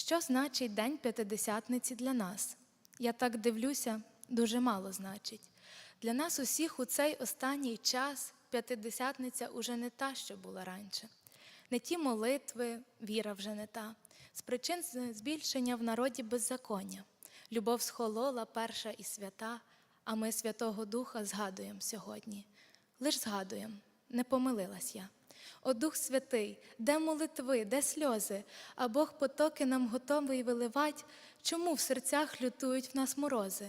Що значить День П'ятидесятниці для нас? Я так дивлюся, дуже мало значить. Для нас усіх у цей останній час п'ятидесятниця уже не та, що була раніше. Не ті молитви, віра вже не та. З причин збільшення в народі беззаконня. Любов схолола, перша і свята, а ми Святого Духа згадуємо сьогодні. Лиш згадуємо, не помилилась я. О Дух Святий, де молитви, де сльози, а Бог потоки нам готовий виливать, чому в серцях лютують в нас морози?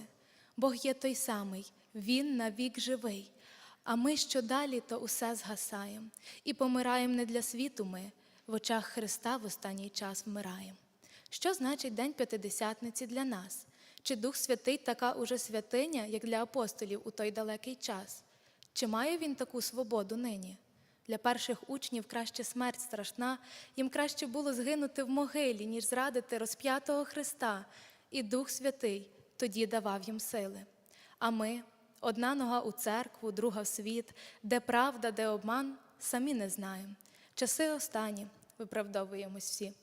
Бог є той самий, Він навік живий. А ми що далі, то усе згасаємо, і помираємо не для світу ми, в очах Христа в останній час вмираємо. Що значить День П'ятидесятниці для нас? Чи Дух Святий така уже святиня, як для апостолів у той далекий час? Чи має він таку свободу нині? Для перших учнів краще смерть страшна, їм краще було згинути в могилі, ніж зрадити розп'ятого Христа, і Дух Святий тоді давав їм сили. А ми, одна нога у церкву, друга в світ, де правда, де обман, самі не знаємо. Часи останні виправдовуємось всі.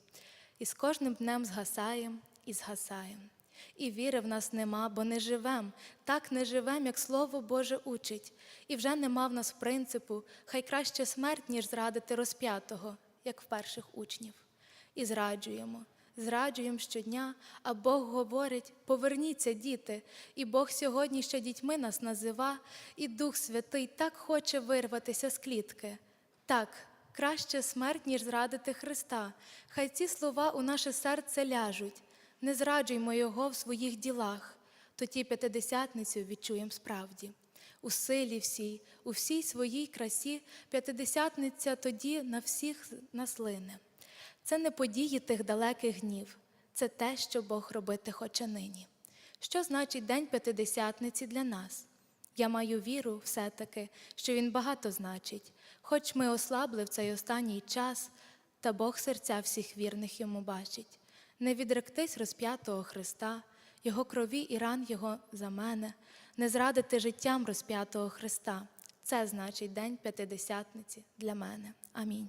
І з кожним днем згасаєм і згасаєм. І віри в нас нема, бо не живем, так не живем, як Слово Боже учить. І вже нема в нас принципу, хай краще смерть, ніж зрадити розп'ятого, як в перших учнів. І зраджуємо, зраджуємо щодня, а Бог говорить: поверніться, діти, і Бог сьогодні ще дітьми нас назива, і Дух Святий так хоче вирватися з клітки. Так, краще смерть, ніж зрадити Христа. Хай ці слова у наше серце ляжуть. Не зраджуймо Його в своїх ділах, тоді п'ятидесятницю відчуєм справді. У силі всій, у всій своїй красі, п'ятидесятниця тоді на всіх нас лине. Це не події тих далеких днів, це те, що Бог робити хоче нині. Що значить День П'ятидесятниці для нас? Я маю віру все-таки, що він багато значить, хоч ми ослабли в цей останній час, та Бог серця всіх вірних йому бачить. Не відректись розп'ятого Христа, Його крові і ран Його за мене, не зрадити життям розп'ятого Христа. Це значить День П'ятидесятниці для мене. Амінь.